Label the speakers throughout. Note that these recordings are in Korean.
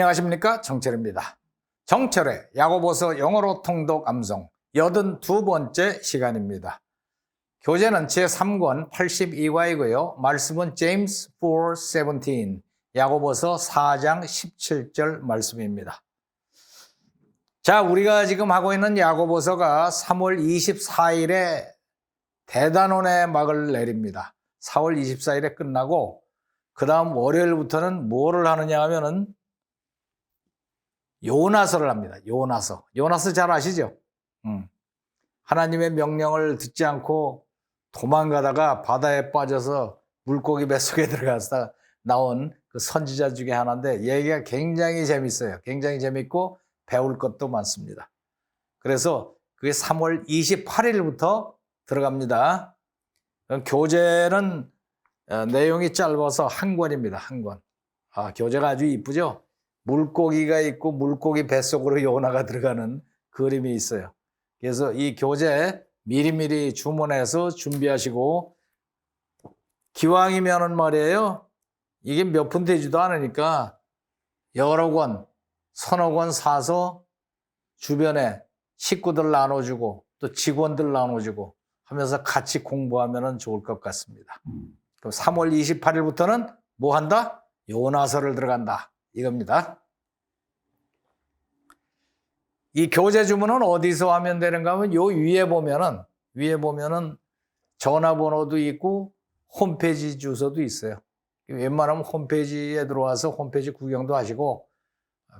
Speaker 1: 안녕하십니까 정철입니다. 정철의 야고보서 영어로 통독 암송 82번째 시간입니다. 교재는 제3권 82과이고요. 말씀은 제임스 4:17 야고보서 4장 17절 말씀입니다. 자, 우리가 지금 하고 있는 야고보서가 3월 24일에 대단원의 막을 내립니다. 4월 24일에 끝나고 그 다음 월요일부터는 뭐를 하느냐 하면은 요나서를 합니다. 요나서. 요나서 잘 아시죠? 음. 하나님의 명령을 듣지 않고 도망가다가 바다에 빠져서 물고기 뱃속에 들어가서 나온 그 선지자 중에 하나인데 얘기가 굉장히 재밌어요. 굉장히 재밌고 배울 것도 많습니다. 그래서 그게 3월 28일부터 들어갑니다. 교재는 어, 내용이 짧아서 한 권입니다. 한 권. 아, 교재가 아주 이쁘죠? 물고기가 있고 물고기 뱃속으로 요나가 들어가는 그림이 있어요. 그래서 이 교재 미리미리 주문해서 준비하시고 기왕이면은 말이에요. 이게 몇 푼 되지도 않으니까 여러 권, 서너 권 사서 주변에 식구들 나눠주고 또 직원들 나눠주고 하면서 같이 공부하면 좋을 것 같습니다. 그럼 3월 28일부터는 뭐 한다? 요나서를 들어간다. 이겁니다. 이 교재 주문은 어디서 하면 되는가 하면 요 위에 보면은 위에 보면은 전화번호도 있고 홈페이지 주소도 있어요. 웬만하면 홈페이지에 들어와서 홈페이지 구경도 하시고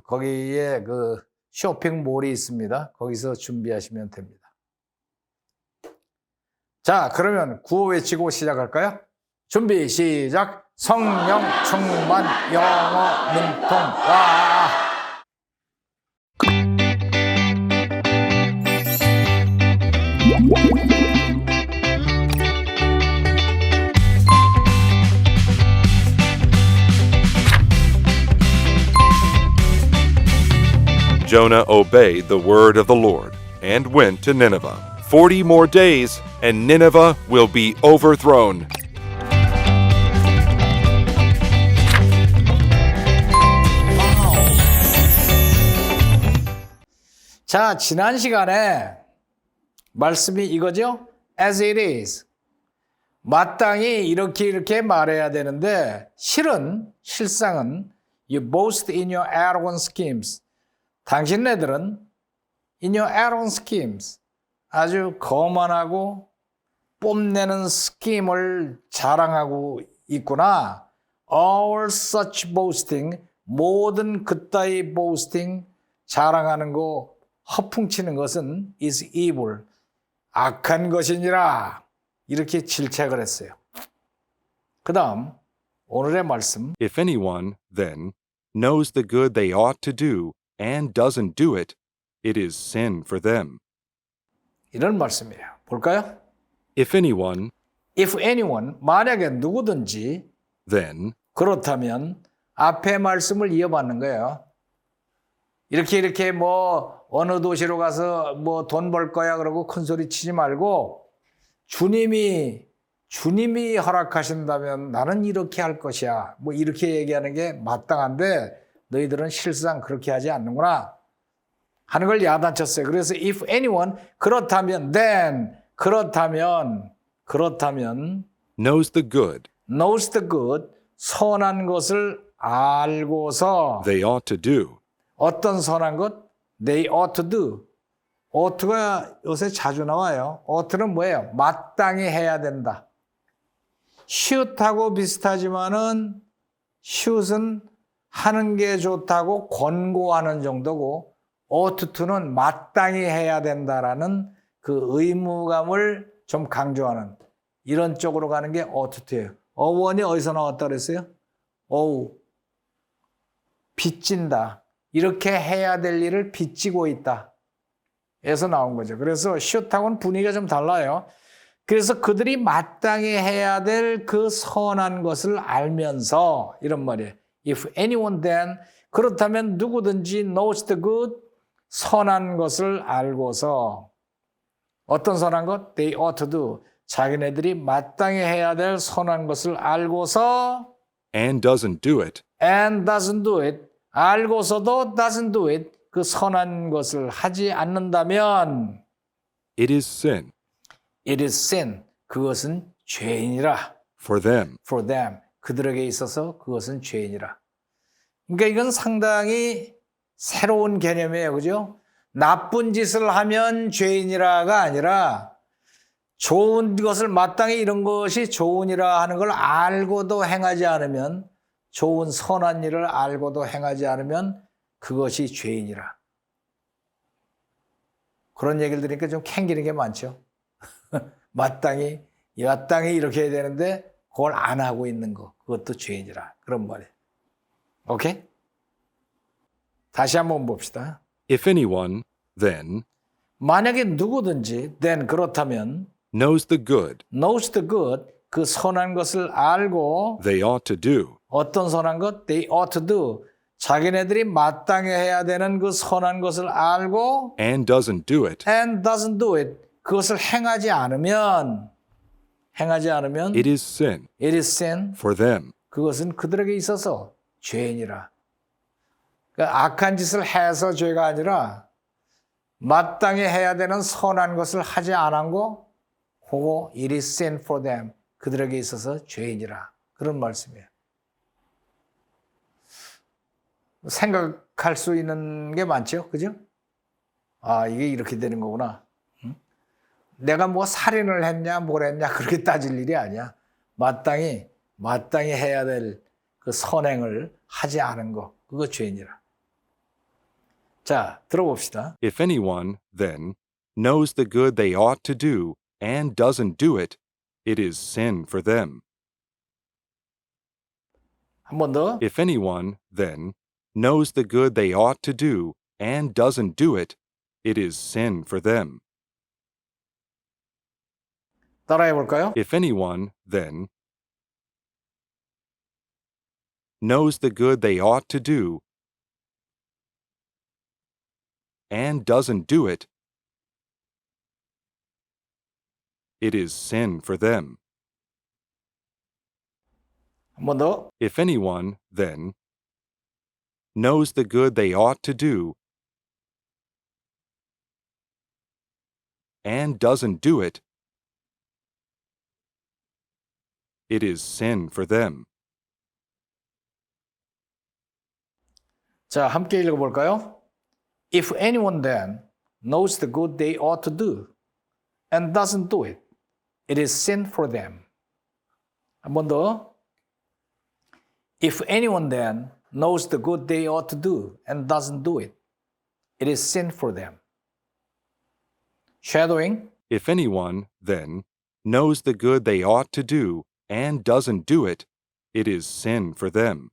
Speaker 1: 거기에 그 쇼핑몰이 있습니다. 거기서 준비하시면 됩니다. 자, 그러면 구호 외치고 시작할까요? 준비 시작. 성령 충만 영어 능통 와.
Speaker 2: Jonah obeyed the word of the Lord and went to Nineveh. Forty more days, and Nineveh will be overthrown.
Speaker 1: 자, 지난 시간에 말씀이 이거죠? As it is. 마땅히 이렇게 이렇게 말해야 되는데 실은 실상은 You boast in your arrogant schemes. 당신네들은 in your arrogant schemes 아주 거만하고 뽐내는 스킴을 자랑하고 있구나. All such boasting 모든 그따위 boasting 자랑하는 거 허풍치는 것은 is evil 악한 것이니라 이렇게 질책을 했어요. 그 다음 오늘의 말씀
Speaker 2: If anyone, then, knows the good they ought to do and doesn't do it, it is sin for them.
Speaker 1: 이런 말씀이에요. 볼까요?
Speaker 2: If anyone,
Speaker 1: If anyone 만약에 누구든지
Speaker 2: then,
Speaker 1: 그렇다면 앞에 말씀을 이어받는 거예요. 이렇게 이렇게 뭐 어느 도시로 가서 뭐 돈 벌 거야 그러고 큰 소리 치지 말고 주님이 주님이 허락하신다면 나는 이렇게 할 것이야. 뭐 이렇게 얘기하는 게 마땅한데 너희들은 실상 그렇게 하지 않는구나. 하는 걸 야단쳤어요. 그래서 if anyone 그렇다면 then 그렇다면 그렇다면
Speaker 2: knows the good
Speaker 1: knows the good 선한 것을 알고서
Speaker 2: they ought to do,
Speaker 1: 어떤 선한 것 they ought to do ought가 요새 자주 나와요. ought는 뭐예요? 마땅히 해야 된다. shoot하고 비슷하지만은 shoot은 하는 게 좋다고 권고하는 정도고 ought to는 마땅히 해야 된다라는 그 의무감을 좀 강조하는 이런 쪽으로 가는 게 ought to예요. 어원이 어디서 나왔다 그랬어요? 어우 빚진다. 이렇게 해야 될 일을 빚지고 있다. 에서 나온 거죠. 그래서 슛하고는 분위기가 좀 달라요. 그래서 그들이 마땅히 해야 될 그 선한 것을 알면서 이런 말이에요. If anyone then 그렇다면 누구든지 knows the good 선한 것을 알고서 어떤 선한 것? They ought to do. 자기네들이 마땅히 해야 될 선한 것을 알고서
Speaker 2: and doesn't do it,
Speaker 1: and doesn't do it 알고서도 doesn't do it. 그 선한 것을 하지 않는다면
Speaker 2: it is sin
Speaker 1: it is sin. 그것은 죄인이라.
Speaker 2: for them.
Speaker 1: for them. 그들에게 있어서 그것은 죄인이라. 그러니까 이건 상당히 새로운 개념이에요. 그죠? 나쁜 짓을 하면 죄인이라가 아니라 좋은 것을 마땅히 이런 것이 좋으니라 하는 걸 알고도 행하지 않으면 좋은 선한 일을 알고도 행하지 않으면 그것이 죄인이라. 그런 얘기를 들으니까 좀 캥기는 게 많죠. 마땅히 마땅히 이렇게 해야 되는데 그걸 안 하고 있는 거 그것도 죄인이라 그런 말이에요. 오케이? 다시 한번 봅시다.
Speaker 2: If anyone, then,
Speaker 1: 만약에 누구든지 then 그렇다면
Speaker 2: knows the good
Speaker 1: knows the good 그 선한 것을 알고
Speaker 2: they ought to do,
Speaker 1: 어떤 선한 것? They ought to do. 자기네들이 마땅히 해야 되는 그 선한 것을 알고
Speaker 2: and doesn't do it,
Speaker 1: and doesn't do it. 그것을 행하지 않으면 행하지 않으면
Speaker 2: it is sin.
Speaker 1: It is sin.
Speaker 2: For them.
Speaker 1: 그것은 그들에게 있어서 죄인이라. 그러니까 악한 짓을 해서 죄가 아니라 마땅히 해야 되는 선한 것을 하지 않고 그거 it is sin for them. 그들에게 있어서 죄인이라. 그런 말씀이에요. 생각할 수 있는 게 많죠. 그죠? 아, 이게 이렇게 되는 거구나. 응? 내가 뭐 살인을 했냐, 뭘 했냐, 그렇게 따질 일이 아니야. 마땅히, 마땅히 해야 될 그 선행을 하지 않은 거, 그거 죄인이라. 자, 들어봅시다.
Speaker 2: If anyone, then, knows the good they ought to do and doesn't do it, It is sin for them. If anyone, then, knows the good they ought to do and doesn't do it, it is sin for them. If anyone, then, knows the good they ought to do and doesn't do it, it is sin for them.
Speaker 1: 한 번 더.
Speaker 2: If anyone, then, knows the good they ought to do and doesn't do it, it is sin for them.
Speaker 1: 자, 함께 읽어 볼까요? If anyone then knows the good they ought to do and doesn't do it, it is sin for them. 한 번 더. If anyone then knows the good they ought to do and doesn't do it, it is sin for them. Shadowing.
Speaker 2: If anyone, then, knows the good they ought to do and doesn't do it, it is sin for them.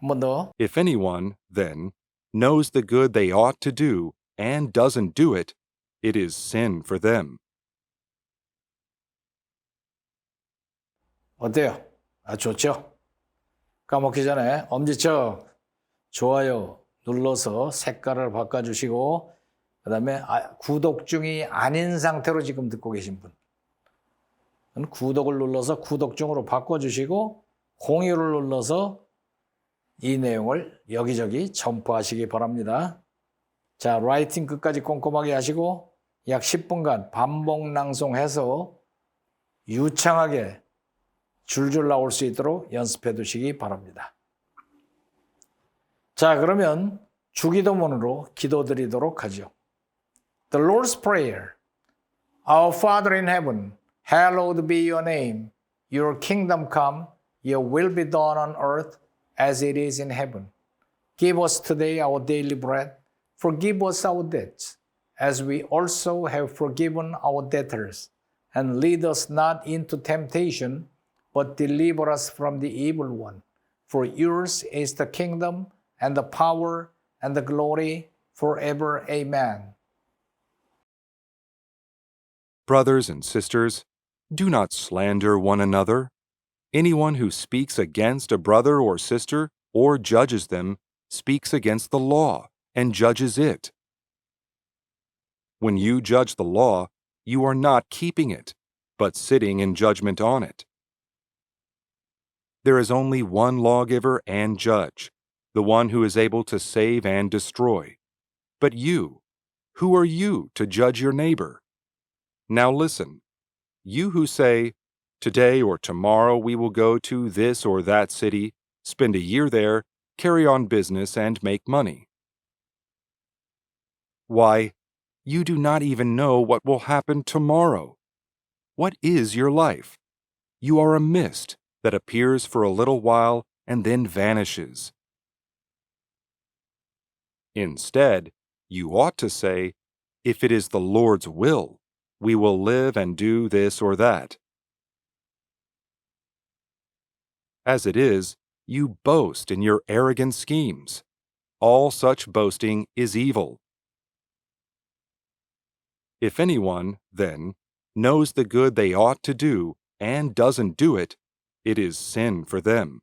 Speaker 1: 한 번 더.
Speaker 2: If anyone, then, knows the good they ought to do and doesn't do it, it is sin for them.
Speaker 1: 어때요? 아, 좋죠? 까먹기 전에 엄지척 좋아요 눌러서 색깔을 바꿔주시고 그 다음에 구독 중이 아닌 상태로 지금 듣고 계신 분 구독을 눌러서 구독 중으로 바꿔주시고 공유를 눌러서 이 내용을 여기저기 전파하시기 바랍니다. 자, 라이팅 끝까지 꼼꼼하게 하시고 약 10분간 반복 낭송해서 유창하게 줄줄 나올 수 있도록 연습해 두시기 바랍니다. 자, 그러면 주기도문으로 기도드리도록 하죠. The Lord's Prayer. Our Father in heaven, hallowed be your name. Your kingdom come, your will be done on earth as it is in heaven. Give us today our daily bread. Forgive us our debts, as we also have forgiven our debtors. And lead us not into temptation, but deliver us from the evil one. For yours is the kingdom, and the power, and the glory forever. Amen.
Speaker 2: Brothers and sisters, do not slander one another. Anyone who speaks against a brother or sister or judges them speaks against the law and judges it. When you judge the law, you are not keeping it, but sitting in judgment on it. There is only one lawgiver and judge, the one who is able to save and destroy. But you, who are you to judge your neighbor? Now listen, you who say, Today or tomorrow we will go to this or that city, spend a year there, carry on business, and make money. Why, you do not even know what will happen tomorrow. What is your life? You are a mist that appears for a little while and then vanishes. Instead, you ought to say, If it is the Lord's will, we will live and do this or that. As it is, you boast in your arrogant schemes. All such boasting is evil. If anyone, then, knows the good they ought to do and doesn't do it, it is sin for them.